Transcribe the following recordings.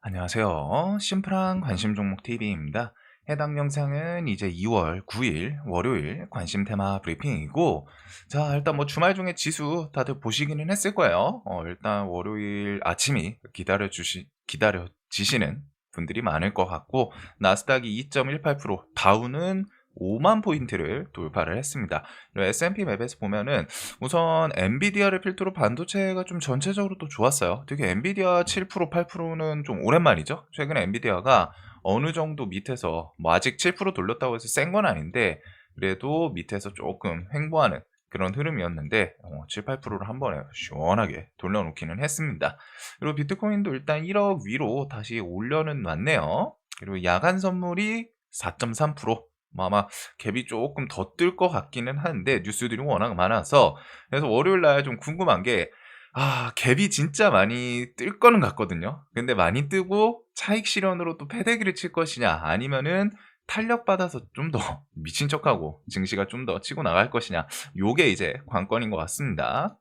안녕하세요. 심플한 관심 종목 TV입니다. 해당 영상은 이제 2월 9일 월요일 관심 테마 브리핑이고, 자, 일단 뭐 주말 중에 지수 다들 보시기는 했을 거예요. 어, 일단 월요일 아침이 기다려 주시, 기다려 지시는 분들이 많을 것 같고, 나스닥이 2.18%, 다우는 5만 포인트를 돌파를 했습니다. S&P 맵에서 보면은 우선 엔비디아를 필두로 반도체가 좀 전체적으로 또 좋았어요. 특히 엔비디아 7% 8%는 좀 오랜만이죠. 최근에 엔비디아가 어느 정도 밑에서 뭐 아직 7% 돌렸다고 해서 센 건 아닌데 그래도 밑에서 조금 횡보하는 그런 흐름이었는데 어, 7, 8%를 한 번에 시원하게 돌려놓기는 했습니다. 그리고 비트코인도 일단 1억 위로 다시 올려는 놨네요. 그리고 야간 선물이 4.3%. 뭐 아마 갭이 조금 더 뜰 것 같기는 한데 뉴스들이 워낙 많아서 그래서 월요일 날 좀 궁금한 게 아, 갭이 진짜 많이 뜰 거는 같거든요. 근데 많이 뜨고 차익 실현으로 또 패대기를 칠 것이냐 아니면은 탄력 받아서 좀 더 미친 척하고 증시가 좀 더 치고 나갈 것이냐 요게 이제 관건인 것 같습니다.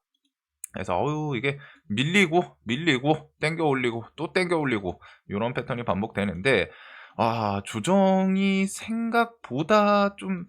그래서 어유 이게 밀리고 밀리고 땡겨 올리고 또 땡겨 올리고 요런 패턴이 반복되는데 아, 조정이 생각보다 좀,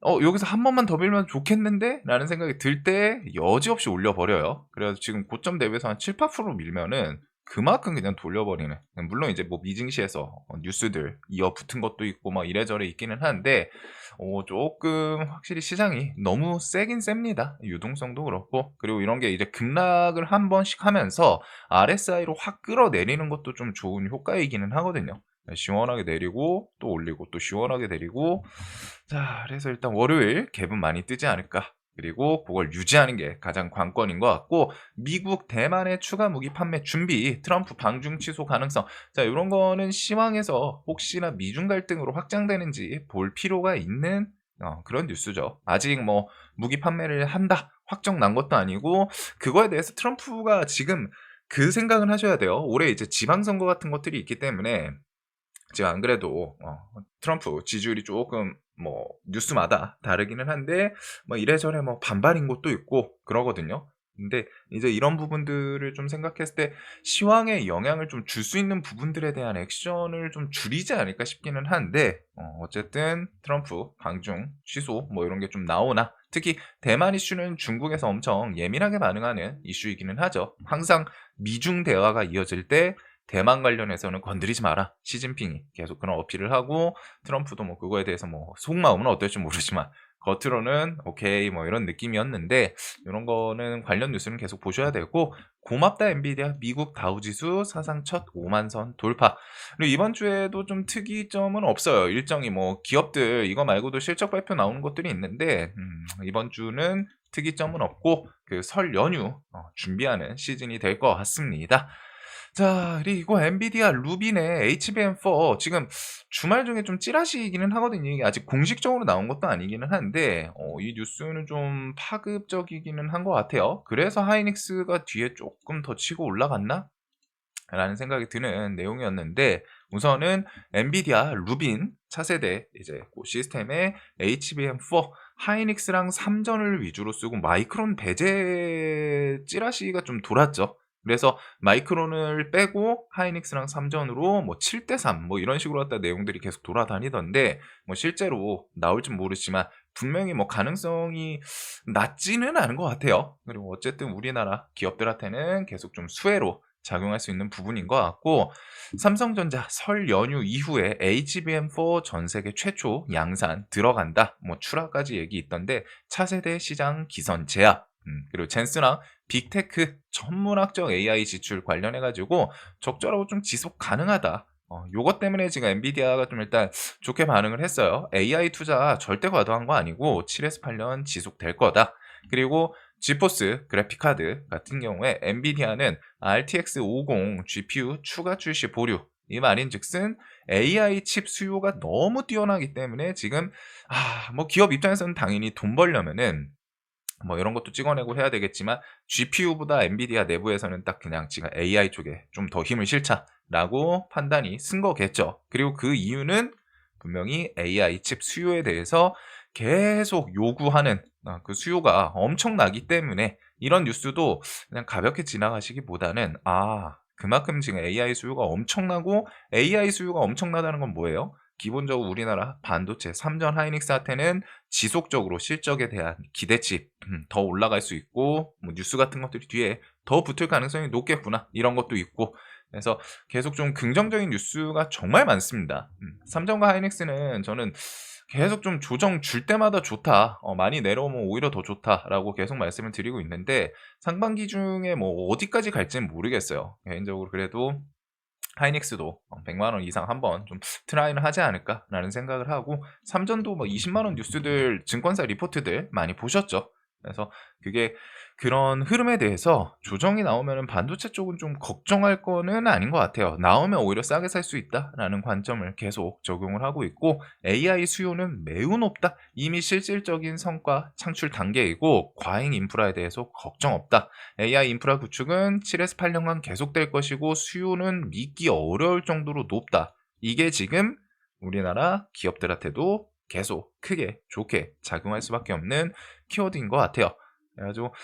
어, 여기서 한 번만 더 밀면 좋겠는데? 라는 생각이 들 때 여지없이 올려 버려요. 그래서 지금 고점 대비해서 한 7, 8% 밀면은 그만큼 그냥 돌려 버리는. 물론 이제 뭐 미증시에서 어, 뉴스들 이어 붙은 것도 있고 막 이래저래 있기는 한데, 어, 조금 확실히 시장이 너무 세긴 셉니다. 유동성도 그렇고. 그리고 이런 게 이제 급락을 한 번씩 하면서 RSI로 확 끌어내리는 것도 좀 좋은 효과이기는 하거든요. 네, 시원하게 내리고 또 올리고 또 시원하게 내리고. 자 그래서 일단 월요일 갭은 많이 뜨지 않을까. 그리고 그걸 유지하는 게 가장 관건인 것 같고 미국 대만의 추가 무기 판매 준비 트럼프 방중 취소 가능성. 자 이런 거는 시황에서 혹시나 미중 갈등으로 확장되는지 볼 필요가 있는 어, 그런 뉴스죠. 아직 뭐 무기 판매를 한다 확정 난 것도 아니고 그거에 대해서 트럼프가 지금 그 생각은 하셔야 돼요. 올해 이제 지방선거 같은 것들이 있기 때문에 지금 안 그래도 어, 트럼프 지지율이 조금 뭐 뉴스마다 다르기는 한데 뭐 이래저래 뭐 반발인 것도 있고 그러거든요. 근데 이제 이런 부분들을 좀 생각했을 때 시황에 영향을 좀 줄 수 있는 부분들에 대한 액션을 좀 줄이지 않을까 싶기는 한데 어, 쨌든 트럼프 방중 취소 뭐 이런 게 좀 나오나 특히 대만 이슈는 중국에서 엄청 예민하게 반응하는 이슈이기는 하죠. 항상 미중 대화가 이어질 때 대만 관련해서는 건드리지 마라. 시진핑이 계속 그런 어필을 하고 트럼프도 뭐 그거에 대해서 뭐 속마음은 어떨지 모르지만 겉으로는 오케이 뭐 이런 느낌이었는데 이런 거는 관련 뉴스는 계속 보셔야 되고 고맙다 엔비디아 미국 다우지수 사상 첫 5만 선 돌파 그리고 이번 주에도 좀 특이점은 없어요 일정이 뭐 기업들 이거 말고도 실적 발표 나오는 것들이 있는데 음, 이번 주는 특이점은 없고 그 설 연휴 어, 준비하는 시즌이 될 것 같습니다. 자, 그리고 엔비디아 루빈의 HBM4 지금 주말 중에 좀 찌라시기는 하거든요. 이게 아직 공식적으로 나온 것도 아니기는 한데 어, 이 뉴스는 좀 파급적이기는 한 것 같아요. 그래서 하이닉스가 뒤에 조금 더 치고 올라갔나? 라는 생각이 드는 내용이었는데 우선은 엔비디아 루빈 차세대 이제 그 시스템의 HBM4 하이닉스랑 3전을 위주로 쓰고 마이크론 배제 찌라시가 좀 돌았죠. 그래서 마이크론을 빼고 하이닉스랑 3전으로 뭐 7대3 뭐 이런 식으로 했다 내용들이 계속 돌아다니던데 뭐 실제로 나올진 모르지만 분명히 뭐 가능성이 낮지는 않은 것 같아요. 그리고 어쨌든 우리나라 기업들한테는 계속 좀 수혜로 작용할 수 있는 부분인 것 같고 삼성전자 설 연휴 이후에 HBM4 전 세계 최초 양산 들어간다 뭐 출하까지 얘기 있던데 차세대 시장 기선 제압 음, 그리고 젠스랑 빅테크 전문학적 AI 지출 관련해가지고 적절하고 좀 지속 가능하다. 어, 요것 때문에 지금 엔비디아가 좀 일단 좋게 반응을 했어요. AI 투자 절대 과도한 거 아니고 7에서 8년 지속될 거다. 그리고 지포스 그래픽카드 같은 경우에 엔비디아는 RTX 50 GPU 추가 출시 보류 이 말인 즉슨 AI 칩 수요가 너무 뛰어나기 때문에 지금 아, 뭐 기업 입장에서는 당연히 돈 벌려면은 뭐 이런 것도 찍어내고 해야 되겠지만 GPU보다 엔비디아 내부에서는 딱 그냥 지금 AI 쪽에 좀 더 힘을 실자라고 판단이 쓴 거겠죠. 그리고 그 이유는 분명히 AI 칩 수요에 대해서 계속 요구하는 어, 그 수요가 엄청나기 때문에 이런 뉴스도 그냥 가볍게 지나가시기보다는 아 그만큼 지금 AI 수요가 엄청나고 AI 수요가 엄청나다는 건 뭐예요? 기본적으로 우리나라 반도체 삼전 하이닉스한테는 지속적으로 실적에 대한 기대치 음, 더 올라갈 수 있고 뭐 뉴스 같은 것들이 뒤에 더 붙을 가능성이 높겠구나 이런 것도 있고 그래서 계속 좀 긍정적인 뉴스가 정말 많습니다. 음, 삼전과 하이닉스는 저는 계속 좀 조정 줄 때마다 좋다. 어, 많이 내려오면 오히려 더 좋다라고 계속 말씀을 드리고 있는데 상반기 중에 뭐 어디까지 갈지는 모르겠어요. 개인적으로 그래도 하이닉스도 100만 원 이상 한번 좀 트라이를 하지 않을까라는 생각을 하고 삼전도 뭐 20만 원 뉴스들 증권사 리포트들 많이 보셨죠. 그래서 그게 그런 흐름에 대해서 조정이 나오면 반도체 쪽은 좀 걱정할 거는 아닌 것 같아요. 나오면 오히려 싸게 살 수 있다라는 관점을 계속 적용을 하고 있고 AI 수요는 매우 높다. 이미 실질적인 성과 창출 단계이고 과잉 인프라에 대해서 걱정 없다. AI 인프라 구축은 7에서 8년간 계속될 것이고 수요는 믿기 어려울 정도로 높다. 이게 지금 우리나라 기업들한테도 계속 크게 좋게 작용할 수밖에 없는 키워드인 것 같아요. 그래가지고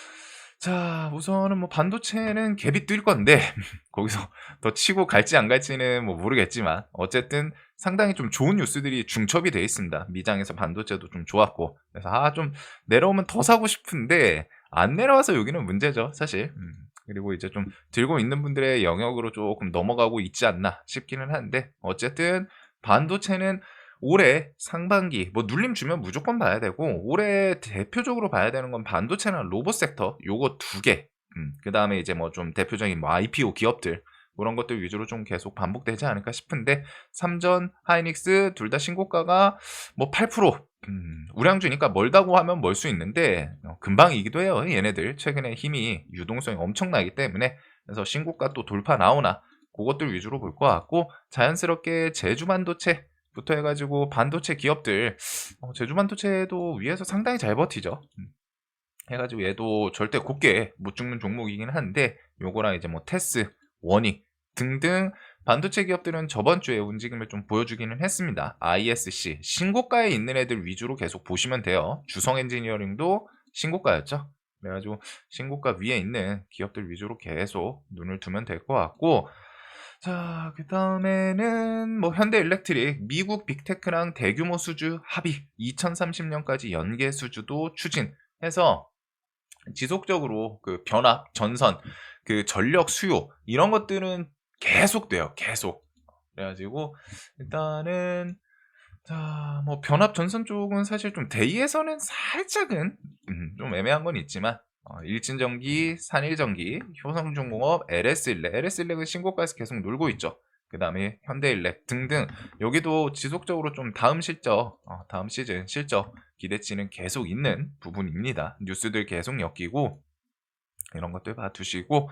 자 우선은 뭐 반도체는 갭이 뛸 건데 거기서 더 치고 갈지 안 갈지는 뭐 모르겠지만 어쨌든 상당히 좀 좋은 뉴스들이 중첩이 돼 있습니다. 미장에서 반도체도 좀 좋았고 그래서 아 좀 내려오면 더 사고 싶은데 안 내려와서 여기는 문제죠 사실. 음, 그리고 이제 좀 들고 있는 분들의 영역으로 조금 넘어가고 있지 않나 싶기는 한데 어쨌든 반도체는 올해 상반기 뭐 눌림 주면 무조건 봐야 되고 올해 대표적으로 봐야 되는 건 반도체나 로봇 섹터 요거 두 개. 음, 그 다음에 이제 뭐 좀 대표적인 뭐 IPO 기업들 그런 것들 위주로 좀 계속 반복되지 않을까 싶은데 삼전, 하이닉스 둘 다 신고가가 뭐 8% 음, 우량주니까 멀다고 하면 멀 수 있는데 어, 금방이기도 해요. 얘네들 최근에 힘이 유동성이 엄청나기 때문에 그래서 신고가 또 돌파 나오나 그것들 위주로 볼 것 같고 자연스럽게 제주 반도체 부터 해가지고 반도체 기업들 어, 제주 반도체도 위에서 상당히 잘 버티죠. 음. 해가지고 얘도 절대 곱게 못 죽는 종목이긴 한데 요거랑 이제 뭐 테스, 원익 등등 반도체 기업들은 저번 주에 움직임을 좀 보여주기는 했습니다. ISC 신고가에 있는 애들 위주로 계속 보시면 돼요. 주성 엔지니어링도 신고가였죠. 그래가지고 신고가 위에 있는 기업들 위주로 계속 눈을 두면 될 것 같고 자, 그 다음에는 뭐 현대 일렉트릭, 미국 빅테크랑 대규모 수주 합의, 2030년까지 연계 수주도 추진해서 지속적으로 그 변압, 전선, 그 전력 수요 이런 것들은 계속 돼요. 계속. 그래가지고 일단은 자, 뭐 변압 전선 쪽은 사실 좀 대의에서는 살짝은 음, 좀 애매한 건 있지만 어, 일진전기, 산일전기, 효성중공업, LS일렉, LS일렉은 신고가에서 계속 놀고 있죠. 그 다음에 현대일렉 등등 여기도 지속적으로 좀 다음 실적, 어, 다음 시즌 실적 기대치는 계속 있는 부분입니다. 뉴스들 계속 엮이고 이런 것들 봐두시고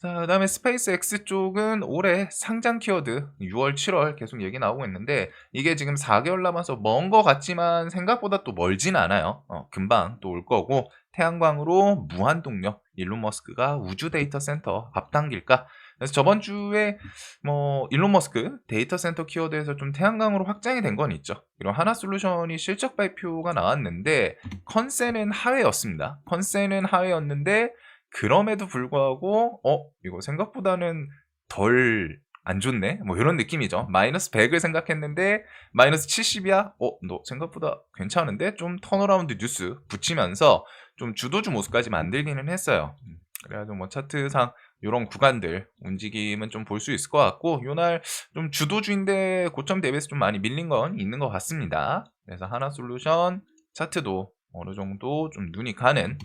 자 그 다음에 스페이스 X 쪽은 올해 상장 키워드 6월 7월 계속 얘기 나오고 있는데 이게 지금 4개월 남아서 먼거 같지만 생각보다 또 멀진 않아요 어, 금방 또 올 거고 태양광으로 무한 동력 일론 머스크가 우주 데이터 센터 앞당길까 그래서 저번 주에 뭐 일론 머스크 데이터 센터 키워드에서 좀 태양광으로 확장이 된 건 있죠. 그리고 하나 솔루션이 실적 발표가 나왔는데 컨센은 하회였습니다. 컨센은 하회였는데 그럼에도 불구하고 어 이거 생각보다는 덜 안 좋네? 뭐 이런 느낌이죠. 마이너스 100을 생각했는데 마이너스 70이야? 어 너 생각보다 괜찮은데? 좀 턴어라운드 뉴스 붙이면서 좀 주도주 모습까지 만들기는 했어요. 음, 그래가지고 뭐 차트상 이런 구간들 움직임은 좀 볼 수 있을 것 같고 요날 좀 주도주인데 고점 대비해서 좀 많이 밀린 건 있는 것 같습니다. 그래서 하나 솔루션 차트도 어느 정도 좀 눈이 가는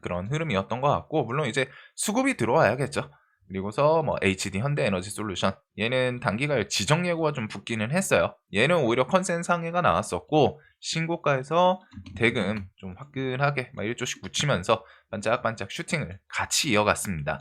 그런 흐름이었던 것 같고 물론 이제 수급이 들어와야겠죠. 그리고서 뭐 HD 현대 에너지 솔루션 얘는 단기갈 지정 예고가 좀 붙기는 했어요. 얘는 오히려 컨센 상해가 나왔었고 신고가에서 대금 좀 화끈하게 막 1조씩 붙이면서 반짝반짝 슈팅을 같이 이어갔습니다.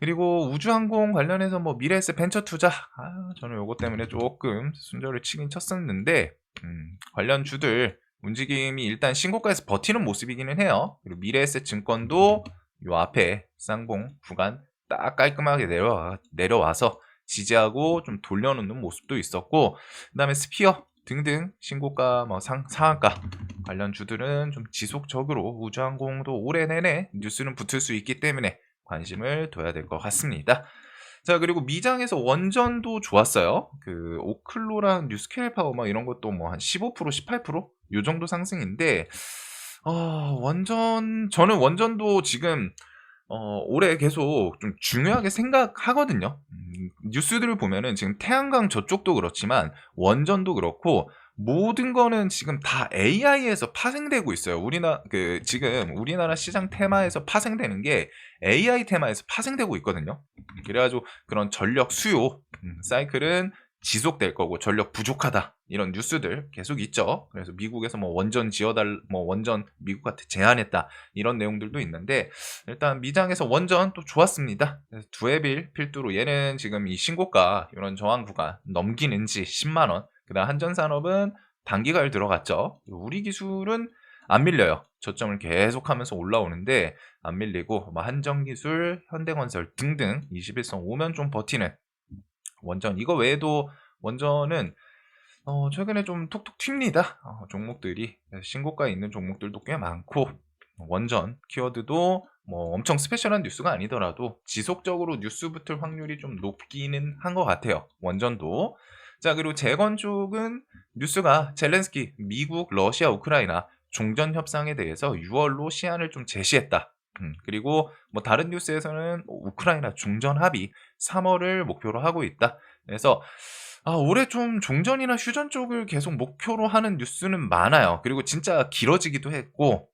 그리고 우주항공 관련해서 뭐 미래에스 벤처 투자 아, 저는 요거 때문에 조금 순저를 치긴 쳤었는데 음, 관련 주들 움직임이 일단 신고가에서 버티는 모습이기는 해요. 그리고 미래에셋 증권도 요 앞에 쌍봉 구간 딱 깔끔하게 내려와, 내려와서 지지하고 좀 돌려놓는 모습도 있었고 그 다음에 스피어 등등 신고가 뭐 상, 상한가 관련 주들은 좀 지속적으로 우주항공도 올해 내내 뉴스는 붙을 수 있기 때문에 관심을 둬야 될 것 같습니다. 자 그리고 미장에서 원전도 좋았어요. 그 오클로랑 뉴스케일 파워 막 이런 것도 뭐 한 15% 18%요 정도 상승인데 어 원전 저는 원전도 지금 어 올해 계속 좀 중요하게 생각하거든요. 음 뉴스들을 보면은 지금 태양광 저쪽도 그렇지만 원전도 그렇고 모든 거는 지금 다 AI에서 파생되고 있어요. 우리나 그 지금 우리나라 시장 테마에서 파생되는 게 AI 테마에서 파생되고 있거든요. 그래 가지고 그런 전력 수요 음 사이클은 지속될 거고 전력 부족하다. 이런 뉴스들 계속 있죠. 그래서 미국에서 뭐 원전 지어 달 뭐 원전 미국한테 제안했다. 이런 내용들도 있는데 일단 미장에서 원전 또 좋았습니다. 두에빌 필두로 얘는 지금 이 신고가 이런 저항 구간 넘기는지 10만 원. 그다음 한전산업은 단기가를 들어갔죠. 우리 기술은 안 밀려요. 저점을 계속하면서 올라오는데 안 밀리고 뭐 한전기술, 현대건설 등등 21선 오면 좀 버티는 원전 이거 외에도 원전은 어 최근에 좀 톡톡 튑니다. 어 종목들이. 신고가에 있는 종목들도 꽤 많고 원전 키워드도 뭐 엄청 스페셜한 뉴스가 아니더라도 지속적으로 뉴스 붙을 확률이 좀 높기는 한 것 같아요. 원전도. 자 그리고 재건 쪽은 뉴스가 젤렌스키 미국, 러시아, 우크라이나 종전 협상에 대해서 6월로 시한을 좀 제시했다. 음 그리고 뭐 다른 뉴스에서는 우크라이나 종전 합의 3월을 목표로 하고 있다. 그래서 아 올해 좀 종전이나 휴전 쪽을 계속 목표로 하는 뉴스는 많아요. 그리고 진짜 길어지기도 했고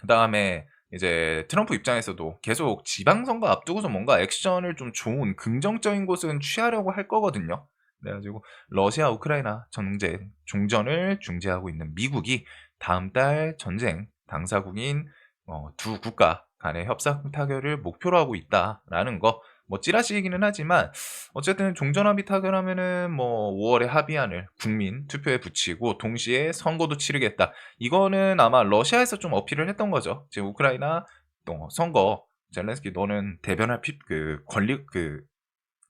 그 다음에 이제 트럼프 입장에서도 계속 지방선거 앞두고서 뭔가 액션을 좀 좋은 긍정적인 곳은 취하려고 할 거거든요. 그래 가지고 러시아 우크라이나 전쟁 종전을 중재하고 있는 미국이 다음 달 전쟁 당사국인 어 두 국가 간의 협상 타결을 목표로 하고 있다라는 거 뭐 찌라시이기는 하지만 어쨌든 종전 합의 타결하면은 뭐 5월에 합의안을 국민 투표에 붙이고 동시에 선거도 치르겠다. 이거는 아마 러시아에서 좀 어필을 했던 거죠. 지금 우크라이나 또 선거 젤렌스키 너는 대변할 피, 그 권리 그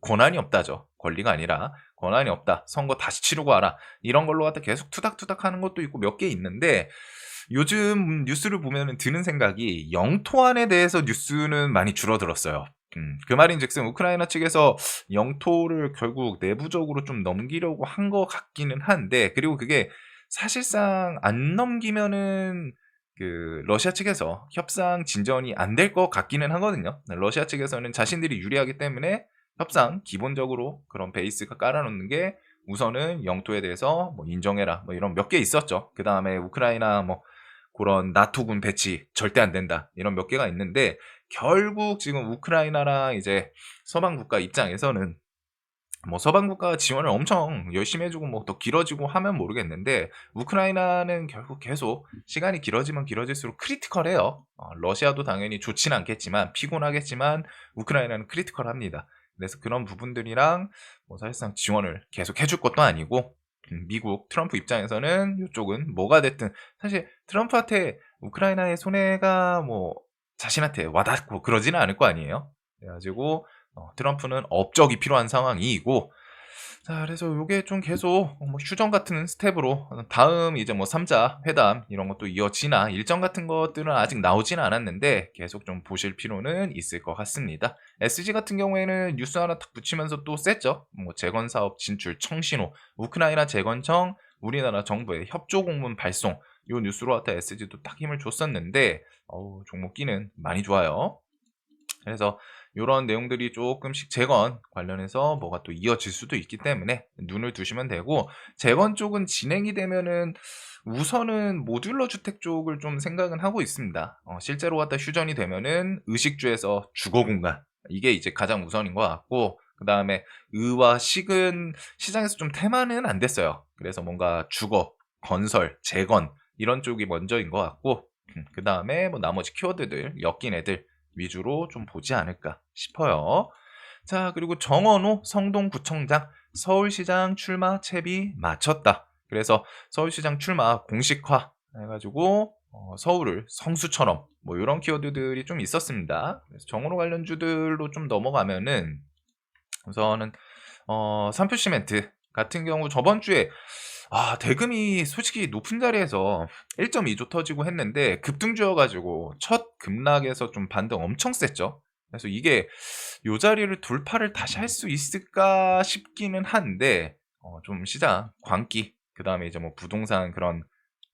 권한이 없다죠. 권리가 아니라 권한이 없다. 선거 다시 치르고 와라. 이런 걸로 갖다 계속 투닥투닥 하는 것도 있고 몇 개 있는데 요즘 뉴스를 보면은 드는 생각이 영토안에 대해서 뉴스는 많이 줄어들었어요. 음, 그 말인즉슨 우크라이나 측에서 영토를 결국 내부적으로 좀 넘기려고 한 것 같기는 한데 그리고 그게 사실상 안 넘기면은 그 러시아 측에서 협상 진전이 안 될 것 같기는 하거든요. 러시아 측에서는 자신들이 유리하기 때문에 협상 기본적으로 그런 베이스가 깔아놓는 게 우선은 영토에 대해서 뭐 인정해라 뭐 이런 몇 개 있었죠. 그 다음에 우크라이나 뭐 그런 나토군 배치 절대 안 된다 이런 몇 개가 있는데 결국 지금 우크라이나랑 이제 서방 국가 입장에서는 뭐 서방 국가가 지원을 엄청 열심히 해주고 뭐 더 길어지고 하면 모르겠는데 우크라이나는 결국 계속 시간이 길어지면 길어질수록 크리티컬해요. 어, 러시아도 당연히 좋지는 않겠지만 피곤하겠지만 우크라이나는 크리티컬합니다. 그래서 그런 부분들이랑 뭐 사실상 지원을 계속 해줄 것도 아니고 음, 미국 트럼프 입장에서는 이쪽은 뭐가 됐든 사실 트럼프한테 우크라이나의 손해가 뭐 자신한테 와닿고 그러지는 않을 거 아니에요. 그래가지고 어, 트럼프는 업적이 필요한 상황이고 자 그래서 요게 좀 계속 뭐 휴전 같은 스텝으로 다음 이제 뭐 3자 회담 이런 것도 이어지나 일정 같은 것들은 아직 나오지는 않았는데 계속 좀 보실 필요는 있을 것 같습니다. SG 같은 경우에는 뉴스 하나 딱 붙이면서 또 셌죠. 뭐 재건 사업 진출 청신호, 우크라이나 재건청, 우리나라 정부의 협조 공문 발송 요 뉴스로 갖다 SG도 딱 힘을 줬었는데 어우 종목기는 많이 좋아요. 그래서 요런 내용들이 조금씩 재건 관련해서 뭐가 또 이어질 수도 있기 때문에 눈을 두시면 되고 재건 쪽은 진행이 되면은 우선은 모듈러 주택 쪽을 좀 생각은 하고 있습니다. 어, 실제로 갖다 휴전이 되면은 의식주에서 주거 공간 이게 이제 가장 우선인 것 같고 그 다음에 의와 식은 시장에서 좀 테마는 안 됐어요. 그래서 뭔가 주거, 건설, 재건 이런 쪽이 먼저인 것 같고 그 다음에 뭐 나머지 키워드들 엮인 애들 위주로 좀 보지 않을까 싶어요. 자, 그리고 정원호 성동구청장 서울시장 출마 채비 마쳤다. 그래서 서울시장 출마 공식화 해가지고 어, 서울을 성수처럼 뭐 이런 키워드들이 좀 있었습니다. 그래서 정원호 관련주들로 좀 넘어가면은 우선은 어, 삼표 시멘트 같은 경우 저번 주에 아, 대금이 솔직히 높은 자리에서 1.2조 터지고 했는데 급등주여가지고 첫 급락에서 좀 반등 엄청 셌죠. 그래서 이게 요 자리를 돌파를 다시 할 수 있을까 싶기는 한데 어, 좀 시장 광기 그다음에 이제 뭐 부동산 그런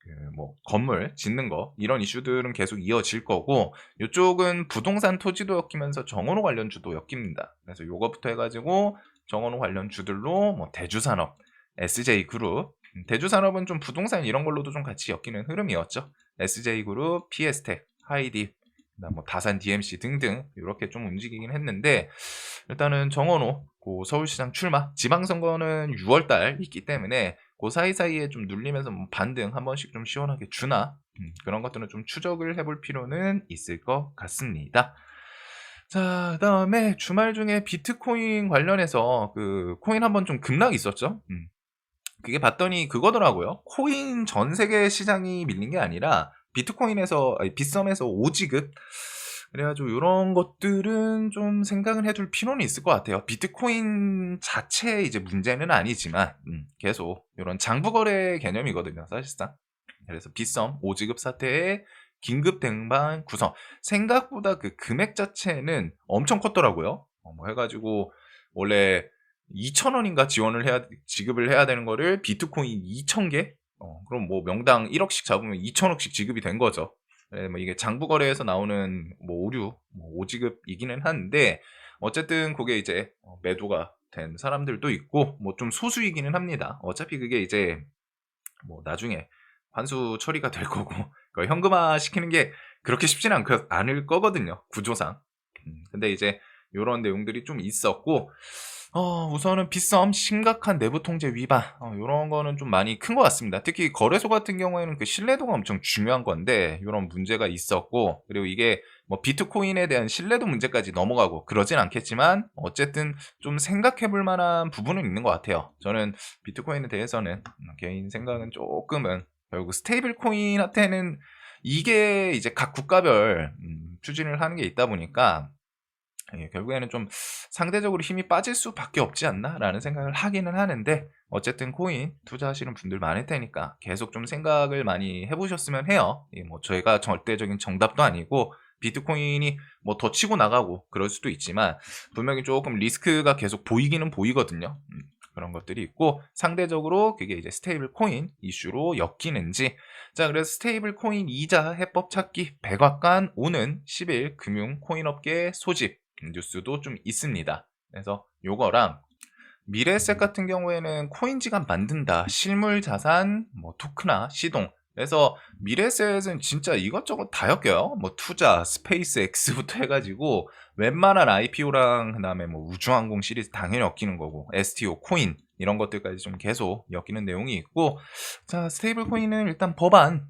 그 뭐 건물 짓는 거 이런 이슈들은 계속 이어질 거고 이쪽은 부동산 토지도 엮이면서 정원호 관련 주도 엮입니다. 그래서 요거부터 해가지고 정원호 관련 주들로 뭐 대주산업, SJ 그룹, 음, 대주산업은 좀 부동산 이런 걸로도 좀 같이 엮이는 흐름이었죠. SJ 그룹, PS텍, 하이디, 그다음 뭐 다산 DMC 등등 이렇게 좀 움직이긴 했는데 일단은 정원호 그 서울시장 출마 지방선거는 6월달 있기 때문에 그 사이사이에 좀 눌리면서 뭐 반등 한 번씩 좀 시원하게 주나 음, 그런 것들은 좀 추적을 해볼 필요는 있을 것 같습니다. 자, 그 다음에 주말 중에 비트코인 관련해서 그 코인 한번 좀 급락이 있었죠. 음. 그게 봤더니 그거더라고요. 코인 전 세계 시장이 밀린 게 아니라 비트코인에서 아니, 빗썸에서 5지급 그래가지고 이런 것들은 좀 생각을 해둘 필요는 있을 것 같아요. 비트코인 자체의 이제 문제는 아니지만 음, 계속 이런 장부 거래 개념이거든요, 사실상. 그래서 빗썸 5지급 사태에 긴급 등반 구성 생각보다 그 금액 자체는 엄청 컸더라고요. 어, 뭐 해가지고 원래 2,000원인가 지원을 해야 지급을 해야 되는 거를 비트코인 2,000개 어, 그럼 뭐 명당 1억씩 잡으면 2천억씩 지급이 된 거죠. 네, 뭐 이게 장부 거래에서 나오는 뭐 오류, 뭐 오지급이기는 한데 어쨌든 그게 이제 어, 매도가 된 사람들도 있고 뭐 좀 소수이기는 합니다. 어차피 그게 이제 뭐 나중에 환수 처리가 될 거고 그러니까 현금화 시키는 게 그렇게 쉽지는 않, 않을 거거든요. 구조상. 음, 근데 이제 이런 내용들이 좀 있었고 어, 우선은 빗썸 심각한 내부 통제 위반 어, 이런 거는 좀 많이 큰 것 같습니다. 특히 거래소 같은 경우에는 그 신뢰도가 엄청 중요한 건데 이런 문제가 있었고 그리고 이게 뭐 비트코인에 대한 신뢰도 문제까지 넘어가고 그러진 않겠지만 어쨌든 좀 생각해 볼 만한 부분은 있는 것 같아요. 저는 비트코인에 대해서는 개인 생각은 조금은 결국 스테이블 코인한테는 이게 이제 각 국가별 음, 추진을 하는 게 있다 보니까 예, 결국에는 좀 상대적으로 힘이 빠질 수밖에 없지 않나라는 생각을 하기는 하는데 어쨌든 코인 투자하시는 분들 많을 테니까 계속 좀 생각을 많이 해보셨으면 해요. 예, 뭐 저희가 절대적인 정답도 아니고 비트코인이 뭐 더 치고 나가고 그럴 수도 있지만 분명히 조금 리스크가 계속 보이기는 보이거든요. 음, 그런 것들이 있고 상대적으로 그게 이제 스테이블 코인 이슈로 엮이는지 자 그래서 스테이블 코인 이자 해법 찾기 백악관 오는 10일 금융 코인 업계 소집 뉴스도 좀 있습니다. 그래서 요거랑 미래에셋 같은 경우에는 코인 지갑 만든다, 실물 자산, 뭐 토크나 시동. 그래서 미래에셋은 진짜 이것저것 다 엮여요. 뭐 투자, 스페이스 X부터 해가지고 웬만한 IPO랑 그다음에 뭐 우주항공 시리즈 당연히 엮이는 거고 STO 코인 이런 것들까지 좀 계속 엮이는 내용이 있고 자 스테이블 코인은 일단 법안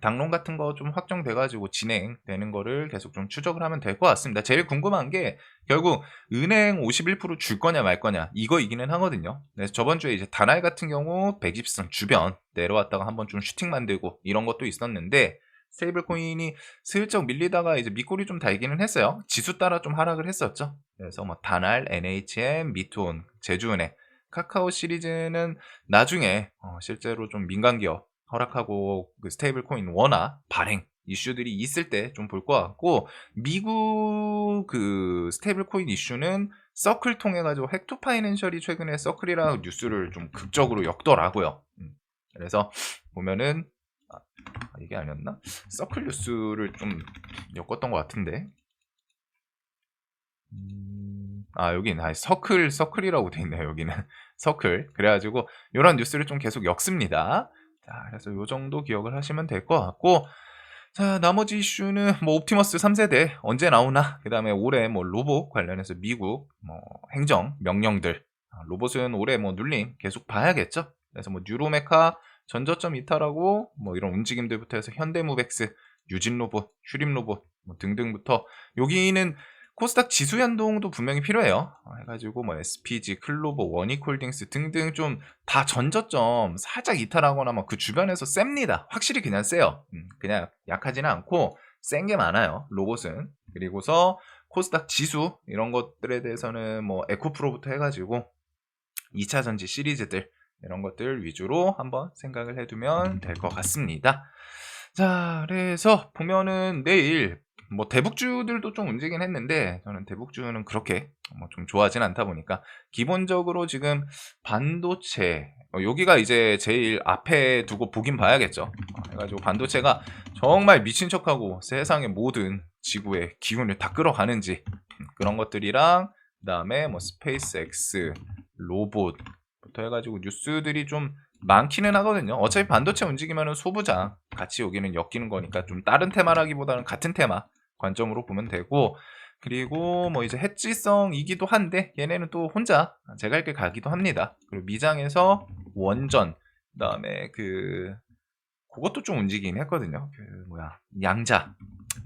당론 같은 거 좀 확정돼가지고 진행되는 거를 계속 좀 추적을 하면 될 것 같습니다. 제일 궁금한 게 결국 은행 51%줄 거냐 말 거냐 이거이기는 하거든요. 그래서 저번 주에 이제 다날 같은 경우 120선 주변 내려왔다가 한번 좀 슈팅 만들고 이런 것도 있었는데 스테이블 코인이 슬쩍 밀리다가 이제 밑골이 좀 달기는 했어요. 지수 따라 좀 하락을 했었죠. 그래서 뭐 다날, NHM, 미톤, 제주은행, 카카오 시리즈는 나중에 어 실제로 좀 민간 기업 허락하고 그 스테이블 코인 원화 발행 이슈들이 있을 때 좀 볼 것 같고 미국 그 스테이블 코인 이슈는 서클 통해 가지고 헥토 파이낸셜이 최근에 서클이라는 뉴스를 좀 극적으로 엮더라고요. 음. 그래서 보면은 아, 이게 아니었나? 서클 뉴스를 좀 엮었던 것 같은데. 음, 아 여기는 아, 서클 서클이라고 돼 있네요. 여기는 서클. 그래가지고 이런 뉴스를 좀 계속 엮습니다. 자, 그래서 요 정도 기억을 하시면 될 것 같고, 자, 나머지 이슈는 뭐 옵티머스 3세대 언제 나오나, 그 다음에 올해 뭐 로봇 관련해서 미국 뭐 행정 명령들, 아, 로봇은 올해 뭐 눌림 계속 봐야겠죠. 그래서 뭐 뉴로메카 전저점 이탈하고 뭐 이런 움직임들부터 해서 현대무백스, 유진 로봇, 휴림 로봇 뭐 등등부터 여기는 코스닥 지수 연동도 분명히 필요해요. 어, 해가지고 뭐 SPG, 클로버, 원익홀딩스 등등 좀 다 전저점 살짝 이탈하거나 뭐그 주변에서 셉니다. 확실히 그냥 세요. 음, 그냥 약하지는 않고 센 게 많아요. 로봇은 그리고서 코스닥 지수 이런 것들에 대해서는 뭐 에코프로부터 해가지고 2차 전지 시리즈들 이런 것들 위주로 한번 생각을 해두면 될 것 같습니다. 자, 그래서 보면은 내일 뭐 대북주들도 좀 움직이긴 했는데 저는 대북주는 그렇게 뭐 좀 좋아하진 않다 보니까 기본적으로 지금 반도체 어 여기가 이제 제일 앞에 두고 보긴 봐야겠죠. 어해 가지고 반도체가 정말 미친 척하고 세상의 모든 지구의 기운을 다 끌어가는지 음 그런 것들이랑 그다음에 뭐 스페이스X, 로봇부터 해 가지고 뉴스들이 좀 많기는 하거든요. 어차피 반도체 움직이면은 소부장 같이 여기는 엮이는 거니까 좀 다른 테마라기보다는 같은 테마 관점으로 보면 되고 그리고 뭐 이제 해지성이기도 한데 얘네는 또 혼자 제가 할길 가기도 합니다. 그리고 미장에서 원전 그다음에 그 고것도 좀 움직이긴 했거든요. 그 뭐야 양자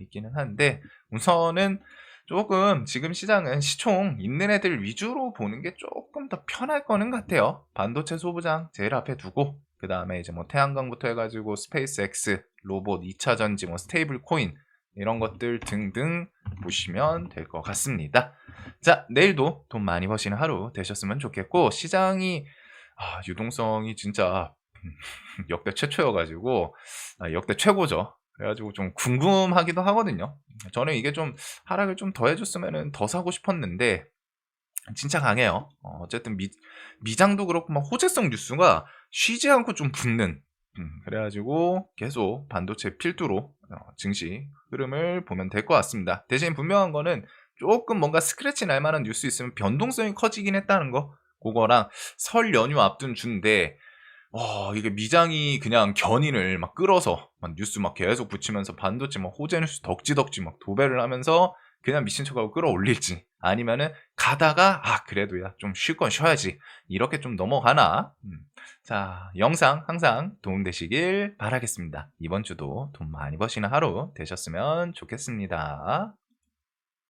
있기는 한데 우선은 쪼금 지금 시장은 시총 있는 애들 위주로 보는 게 쪼끔 더 편할 거는 같아요. 반도체 소부장 제일 앞에 두고 그 다음에 이제 뭐 태양광부터 해 가지고 스페이스X, 로봇, 2차 전지, 뭐 스테이블 코인 이런 것들 등등 보시면 될 것 같습니다. 자 내일도 돈 많이 버시는 하루 되셨으면 좋겠고 시장이 아 유동성이 진짜 역대 최초여 가지고 아 역대 최고죠. 그래 가지고 좀 궁금하기도 하거든요. 저는 이게 좀 하락을 좀 더 해 줬으면은 더 사고 싶었는데 진짜 강해요. 어 어쨌든 미 미장도 그렇고 막 호재성 뉴스가 쉬지 않고 좀 붙는 음 그래 가지고 계속 반도체 필두로 어 증시 흐름을 보면 될 것 같습니다. 대신 분명한 거는 쪼끔 뭔가 스크래치 날 만한 뉴스 있으면 변동성이 커지긴 했다는 거 고거랑 설 연휴 앞둔 주인데 어 이게 미장이 그냥 견인을 막 끌어서 막 뉴스 막 계속 붙이면서 반도체 막 호재 뉴스 덕지덕지 막 도배를 하면서 그냥 미친 척하고 끌어올릴지 아니면은 가다가 '아 그래도 야 좀 쉴 건 쉬어야지.' 이렇게 좀 넘어가나 음 자 영상 항상 도움 되시길 바라겠습니다. 이번 주도 돈 많이 버시는 하루 되셨으면 좋겠습니다.